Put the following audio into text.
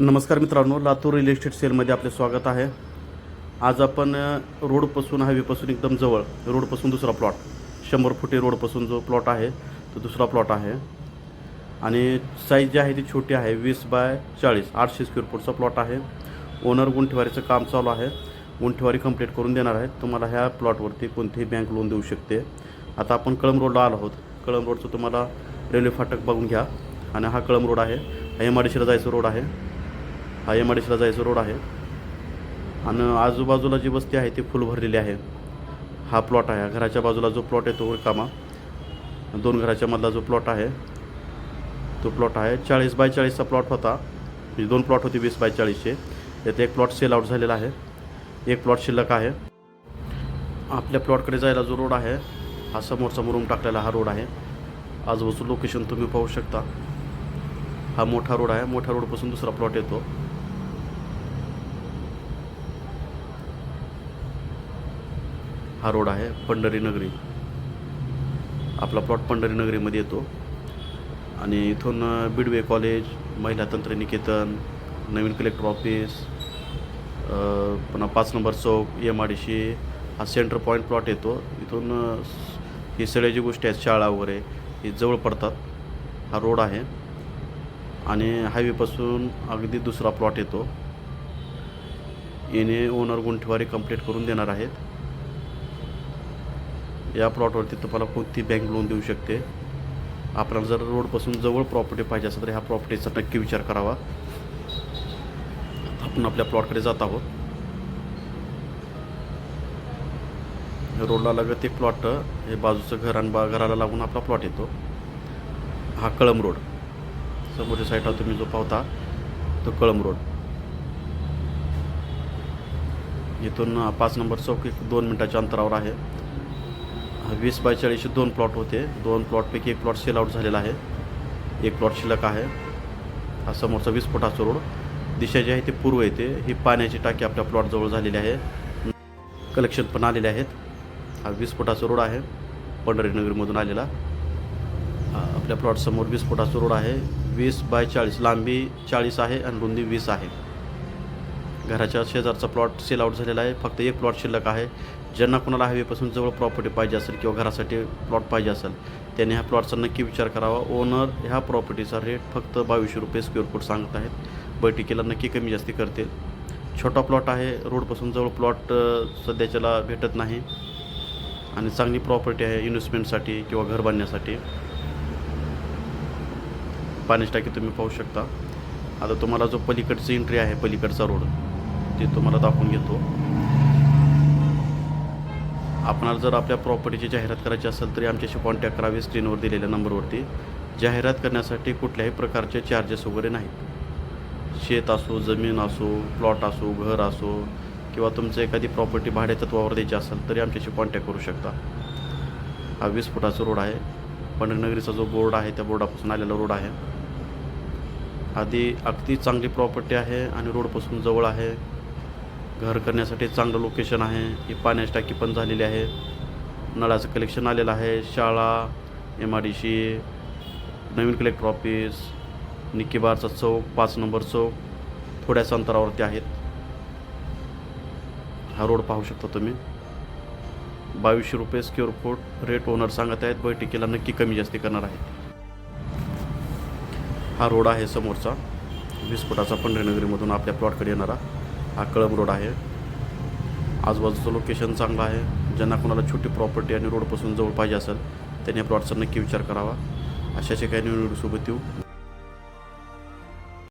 नमस्कार मित्रांनो Latur real estate सेलमध्ये आपले स्वागत आहे. आज आपण रोडपासून हायवेपासून एकदम जवळ रोडपासून दुसरा प्लॉट शंभर फुटे रोडपासून जो प्लॉट आहे तो दुसरा प्लॉट आहे. आणि साईज जी आहे ती छोटी आहे वीस बाय चाळीस आठशे स्क्वेअर फूटचा प्लॉट आहे. ओनर गुंठेवारीचं काम चालू आहे. गुंठेवारी कंप्लीट करून देणार आहेत तुम्हाला ह्या प्लॉटवरती कोणतीही बँक लोन देऊ शकते. आता आपण कळम रोडला आलो आहोत. कळम रोडचं तुम्हाला रेल्वे फाटक बघून घ्या. आणि हा कळम रोड आहे. हा एम आर डी सीला जायचं रोड आहे. हा एम आय डी सीला जायचं रोड आहे. आणि आजूबाजूला जी वस्ती आहे ती फुल भरलेली आहे. हा प्लॉट आहे. घराच्या बाजूला जो प्लॉट आहे तो रिकामा दोन घराच्या मधला जो प्लॉट आहे तो प्लॉट आहे. चाळीस बाय चाळीसचा प्लॉट होता. म्हणजे दोन प्लॉट होते वीस बाय चाळीसचे. त्यात एक प्लॉट सेल आउट झालेला आहे. एक प्लॉट शिल्लक आहे. आपल्या प्लॉटकडे जायला जो रोड आहे हा समोरचा मुरूम टाकलेला हा रोड आहे. आजूबाजू लोकेशन तुम्ही पाहू शकता. हा मोठा रोड आहे. मोठ्या रोडपासून दुसरा प्लॉट येतो. हा रोड आहे पंढरी नगरी. आपला प्लॉट पंढरी नगरीमध्ये येतो. आणि इथून बिडवे कॉलेज महिला तंत्रनिकेतन नवीन कलेक्टर ऑफिस पुन्हा पाच नंबर चौक एम आय डी सी हा सेंटर पॉईंट प्लॉट येतो. इथून ही सगळ्या जी गोष्टी आहेत शाळा वगैरे ही जवळ पडतात. हा रोड आहे. आणि हायवेपासून अगदी दुसरा प्लॉट येतो. येणे ओनर गुंठेवारी कंप्लीट करून देणार आहेत. या प्लॉटवरती तुम्हाला कोणती बँक लोन देऊ शकते? आपल्याला जर रोडपासून जवळ प्रॉपर्टी पाहिजे असेल तर ह्या प्रॉपर्टीचा नक्की विचार करावा. आपण आपल्या प्लॉटकडे जात आहोत. रोडला लागत एक प्लॉट हे बाजूचं घर आणि बा घराला लागून आपला प्लॉट येतो. हा कळम रोड. समोरच्या साईडला तुम्ही जो पाहता तो कळम रोड. इथून पाच नंबर चौक एक दोन मिनटाच्या अंतरावर आहे. वीस बाय चाळीसचे दोन प्लॉट होते. दोन प्लॉटपैकी एक प्लॉट सेल आउट झालेला आहे. एक प्लॉट शिल्लक आहे. हा समोरचा वीस फुटाचा रोड. दिशा जी आहे ती पूर्व येते. ही पाण्याची टाकी आपल्या प्लॉटजवळ झालेली आहे. कलेक्शन पण आलेले आहेत. हा वीस फुटाचा रोड आहे. पंढरीनगरमधून आलेला. आपल्या प्लॉटसमोर वीस फुटाचा रोड आहे. वीस बाय चाळीस लांबी चाळीस आहे आणि रुंदी वीस आहे. घराच्या शेजारचा प्लॉट सेल आउट झालेला आहे. फक्त एक प्लॉट शिल्लक आहे. ज्यांना कोणाला हायवेपासून जवळ प्रॉपर्टी पाहिजे असेल किंवा घरासाठी प्लॉट पाहिजे असेल त्यांनी ह्या प्लॉटचा नक्की विचार करावा. ओनर ह्या प्रॉपर्टीचा रेट फक्त बावीसशे रुपये स्क्वेअर फूट सांगत आहेत. बैठकीला नक्की कमी जास्ती करतील. छोटा प्लॉट आहे रोडपासून जवळ प्लॉट सध्याच्याला भेटत नाही. आणि चांगली प्रॉपर्टी आहे इन्व्हेस्टमेंटसाठी किंवा घर बांधण्यासाठी. पाण्याची टाकी तुम्ही पाहू शकता. आता तुम्हाला जो पलीकडची एंट्री आहे पलीकडचा रोड ते तुम्हाला दाखवून घेतो. आपणाला जर आपल्या प्रॉपर्टीची जाहिरात करायची असेल तरी आमच्याशी कॉन्टॅक्ट करावी स्क्रीनवर दिलेल्या नंबरवरती जाहिरात करण्यासाठी कुठल्याही प्रकारचे चार्जेस वगैरे नाहीत. शेत असो जमीन असो प्लॉट असो घर असो किंवा तुमचं एखादी प्रॉपर्टी भाड्या तत्वावर द्यायची असेल तरी आमच्याशी कॉन्टॅक्ट करू शकता. हा वीस फुटाचा रोड आहे. पंढरनगरीचा जो बोर्ड आहे त्या बोर्डापासून आलेला रोड आहे. आधी अगदी चांगली प्रॉपर्टी आहे आणि रोडपासून जवळ आहे. घर करण्यासाठी चांगलं लोकेशन आहे. ही पाण्याची टाकी पण झालेली आहे. नळाचं कलेक्शन आलेलं आहे. शाळा एम आय डी सी नवीन कलेक्टर ऑफिस निक्कीबारचा चौक पाच नंबर चौक थोड्याच अंतरावरती आहेत. हा रोड पाहू शकता तुम्ही. बावीसशे रुपये स्क्वेअर फूट रेट ओनर सांगत आहेत. बैठकीला नक्की कमी जास्ती करणार आहेत. हा रोड आहे समोरचा. वीस फुटाचा पंढरीनगरीमधून आपल्या प्लॉटकडे येणारा. हा कळम रोड आहे. आजूबाजूचं लोकेशन चांगलं आहे. ज्यांना कोणाला छोटी प्रॉपर्टी आणि रोडपासून जवळ पाहिजे असेल त्यांनी प्लॉटचा नक्की विचार करावा. अशाचे काही नवीन येऊ.